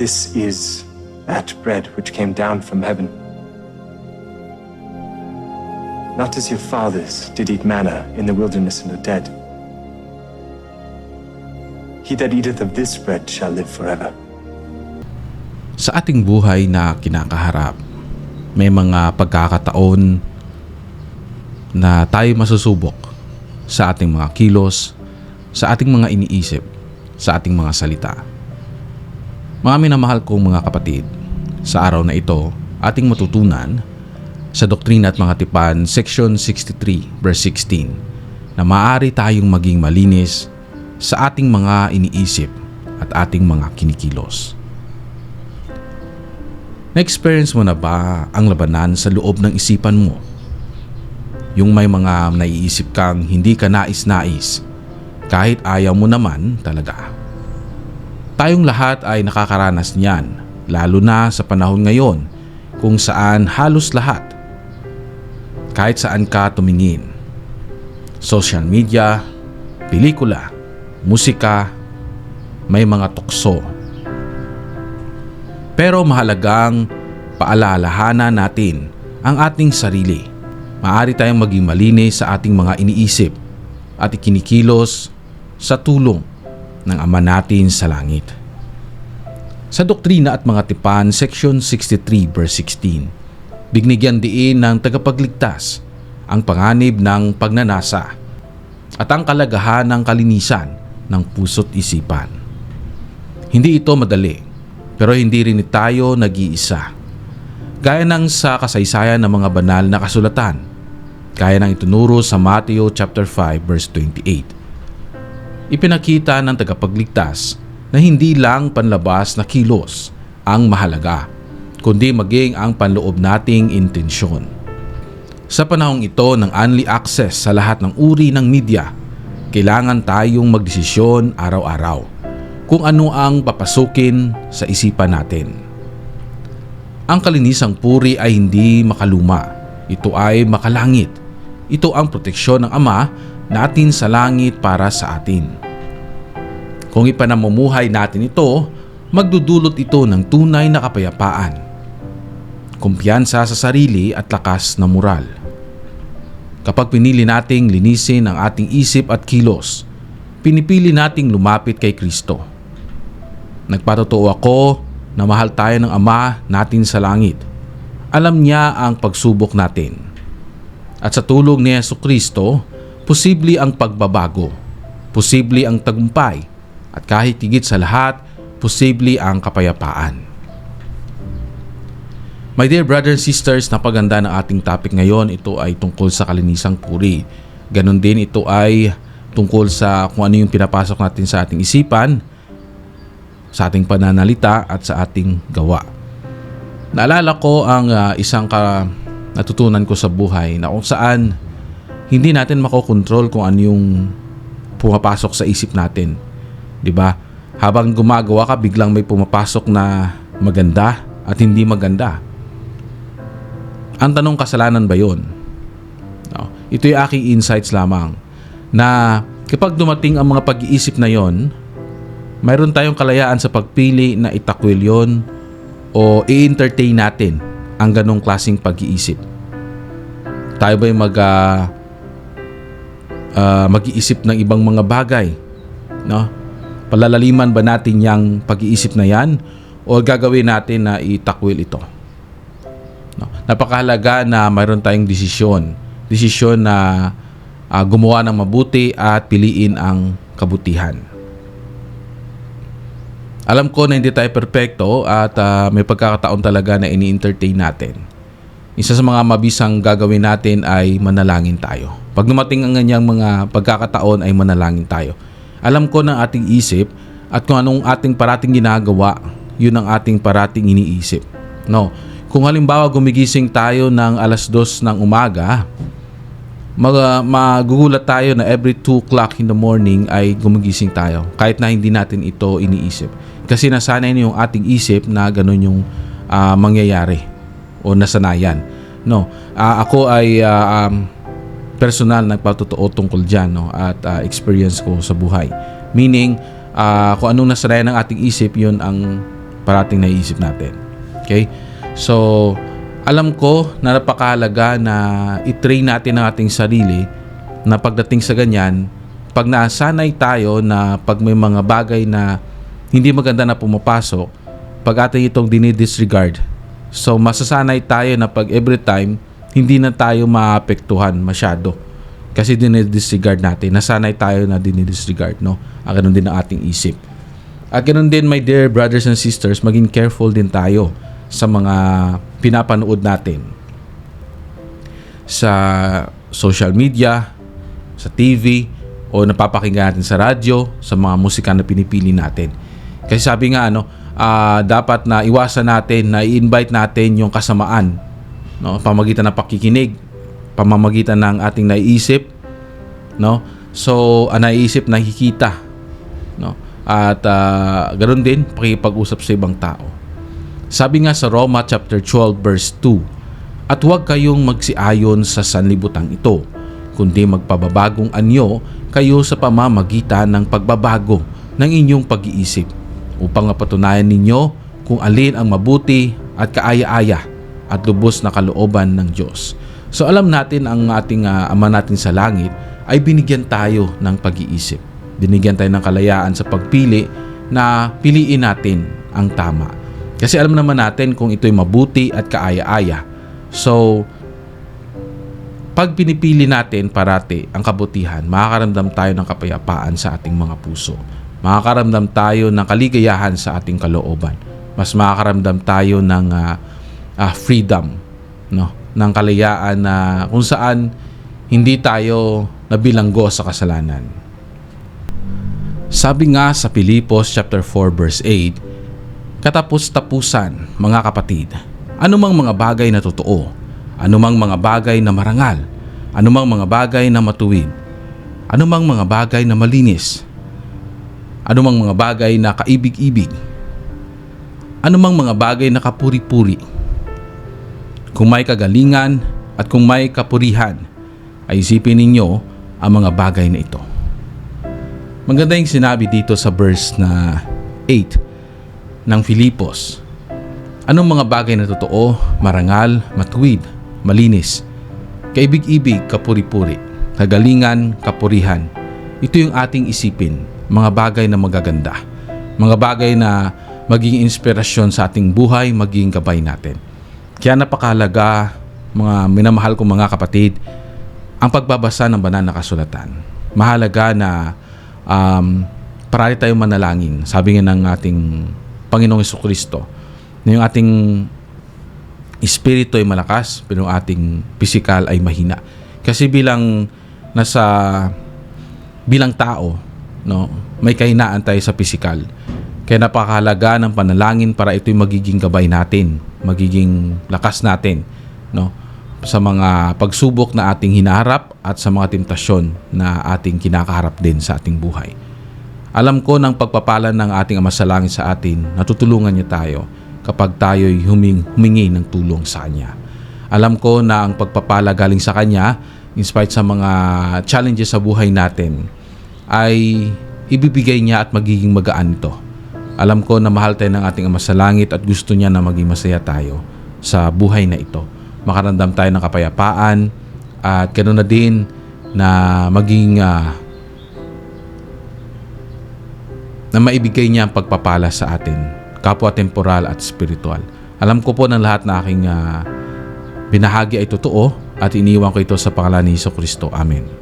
This is that bread which came down from heaven. Not as your fathers did eat manna in the wilderness and are dead. He that eateth of this bread shall live forever. Sa ating buhay na kinakaharap, may mga pagkakataon na tayo masusubok sa ating mga kilos, sa ating mga iniisip, sa ating mga salita. Mga minamahal kong mga kapatid, sa araw na ito, ating matutunan sa Doktrina at Mga Tipan, Section 63, verse 16, na maaari tayong maging malinis sa ating mga iniisip at ating mga kinikilos. Na-experience mo na ba ang labanan sa loob ng isipan mo? Yung may mga naiisip kang hindi ka nais-nais kahit ayaw mo naman talaga. Tayong lahat ay nakakaranas niyan, lalo na sa panahon ngayon kung saan halos lahat, kahit saan ka tumingin, social media, pelikula, musika, may mga tukso. Pero mahalagang paalalahanan natin ang ating sarili. Maaari tayong maging malinis sa ating mga iniisip at ikinikilos sa tulong ng Ama natin sa langit. Sa Doktrina at Mga Tipan, Section 63, verse 16, bignigyan diin ng tagapagligtas ang panganib ng pagnanasa at ang kalagahan ng kalinisan ng puso't isipan. Hindi ito madali pero hindi rin tayo nag-iisa. Gaya ng sa kasaysayan ng mga banal na kasulatan, gaya ng itunuro sa Matthew chapter 5 verse 28. Ipinakita ng tagapagligtas na hindi lang panlabas na kilos ang mahalaga, kundi maging ang panloob nating intensyon. Sa panahong ito ng only access sa lahat ng uri ng media, kailangan tayong magdesisyon araw-araw kung ano ang papasukin sa isipan natin. Ang kalinisang puri ay hindi makaluma. Ito ay makalangit. Ito ang proteksyon ng Ama natin sa langit para sa atin. Kung ipanamumuhay natin ito, magdudulot ito ng tunay na kapayapaan, kumpiyansa sa sarili at lakas na moral. Kapag pinili nating linisin ang ating isip at kilos, pinipili nating lumapit kay Kristo Nagpatotoo ako na mahal tayo ng Ama natin sa langit. Alam niya ang pagsubok natin. At sa tulong ni Yesu Kristo, posible ang pagbabago, posible ang tagumpay, at kahit higit sa lahat, posible ang kapayapaan. My dear brothers and sisters, napaganda ng ating topic ngayon. Ito ay tungkol sa kalinisang puri. Ganon din ito ay tungkol sa kung ano yung pinapasok natin sa ating isipan sa ating pananalita at sa ating gawa. Naalala ko ang uh, isang ka natutunan ko sa buhay na kung saan hindi natin makokontrol kung ano yung pumapasok sa isip natin. 'Di ba? Habang gumagawa ka, biglang may pumapasok na maganda at hindi maganda. Ang tanong kasalanan ba 'yon? No. Ito yung aking insights lamang na kapag dumating ang mga pag-iisip na 'yon, mayroon tayong kalayaan sa pagpili na itakwil yon o i-entertain natin ang ganong klasing pag-iisip. Tayo ba'y mag uh, uh, mag-iisip ng ibang mga bagay? No? Palalaliman ba natin yung pag-iisip na yan o gagawin natin na itakwil ito? No? Napakahalaga na mayroon tayong desisyon. Desisyon na uh, gumawa ng mabuti at piliin ang kabutihan. Alam ko na hindi tayo perpekto at uh, may pagkakataon talaga na ini-entertain natin. Isa sa mga mabisang gagawin natin ay manalangin tayo. Pag dumating ang ganyang mga pagkakataon ay manalangin tayo. Alam ko ng ating isip at kung anong ating parating ginagawa, yun ang ating parating iniisip. No. Kung halimbawa gumigising tayo ng alas dos ng umaga, mag, magugulat tayo na every 2 o'clock in the morning ay gumigising tayo kahit na hindi natin ito iniisip. Kasi nasanay na yung ating isip na ganun yung uh, mangyayari o nasanayan. No, uh, ako ay uh, um, personal nagpatotoo tungkol diyan no at uh, experience ko sa buhay. Meaning uh, kung anong nasanayan ng ating isip, yun ang parating naiisip natin. Okay? So, alam ko na napakahalaga na i-train natin ang ating sarili na pagdating sa ganyan, pag nasanay tayo na pag may mga bagay na hindi maganda na pumapasok, pag atin itong dinidisregard, so masasanay tayo na pag every time, hindi na tayo maapektuhan masyado. Kasi dinidisregard natin. Nasanay tayo na dinidisregard, no? Ang ganun din ang ating isip. At ganun din, my dear brothers and sisters, maging careful din tayo sa mga pinapanood natin sa social media, sa TV, o napapakinggan natin sa radyo, sa mga musika na pinipili natin. Kasi sabi nga, ano, ah, dapat na iwasan natin na i-invite natin yung kasamaan, no? pamagitan ng pakikinig, pamamagitan ng ating naiisip, no? So, ang naiisip nakikita, no? At ah, ganoon din pakikipag-usap sa ibang tao. Sabi nga sa Roma chapter 12 verse 2, At huwag kayong magsiayon sa sanlibutan ito, kundi magpababagong anyo kayo sa pamamagitan ng pagbabago ng inyong pag-iisip upang mapatunayan ninyo kung alin ang mabuti at kaaya-aya at lubos na kalooban ng Diyos. So alam natin ang ating ah, Ama natin sa langit ay binigyan tayo ng pag-iisip. Binigyan tayo ng kalayaan sa pagpili na piliin natin ang tama. Kasi alam naman natin kung ito'y mabuti at kaaya-aya. So, pag pinipili natin parati ang kabutihan, makakaramdam tayo ng kapayapaan sa ating mga puso. Makakaramdam tayo ng kaligayahan sa ating kalooban. Mas makakaramdam tayo ng ah, ah, freedom, no? ng kalayaan na kung saan hindi tayo nabilanggo sa kasalanan. Sabi nga sa Pilipos chapter 4 verse 8, Katapos-tapusan, mga kapatid, anumang mga bagay na totoo, anumang mga bagay na marangal, anumang mga bagay na matuwid, anumang mga bagay na malinis, anumang mga bagay na kaibig-ibig, anumang mga bagay na kapuri-puri, kung may kagalingan at kung may kapurihan, ay isipin ninyo ang mga bagay na ito. Maganda yung sinabi dito sa verse na 8 ng Filipos. Anong mga bagay na totoo, marangal, matuwid, malinis, kaibig-ibig, kapuri-puri, kagalingan, kapurihan. Ito yung ating isipin, mga bagay na magaganda. Mga bagay na maging inspirasyon sa ating buhay, maging gabay natin. Kaya napakahalaga, mga minamahal kong mga kapatid, ang pagbabasa ng banal na kasulatan. Mahalaga na um, parati tayong manalangin. Sabi nga ng ating Panginoong Yeso Kristo, na yung ating espiritu ay malakas, pero yung ating physical ay mahina. Kasi bilang nasa bilang tao, no, may kahinaan tayo sa physical. Kaya napakahalaga ng panalangin para ito'y magiging gabay natin, magiging lakas natin, no, sa mga pagsubok na ating hinaharap at sa mga tentasyon na ating kinakaharap din sa ating buhay. Alam ko ng pagpapalan ng ating Ama sa Langit sa atin, natutulungan niya tayo kapag tayo'y huming, humingi ng tulong sa Kanya. Alam ko na ang pagpapala galing sa Kanya, in spite sa mga challenges sa buhay natin, ay ibibigay niya at magiging magaan ito. Alam ko na mahal tayo ng ating Ama sa Langit at gusto niya na maging masaya tayo sa buhay na ito. Makaramdam tayo ng kapayapaan at ganoon na din na maging ah, na maibigay niya ang pagpapala sa atin, kapwa temporal at spiritual. Alam ko po ng lahat na aking ah, binahagi ay totoo at iniwan ko ito sa pangalan ni Kristo. Amen.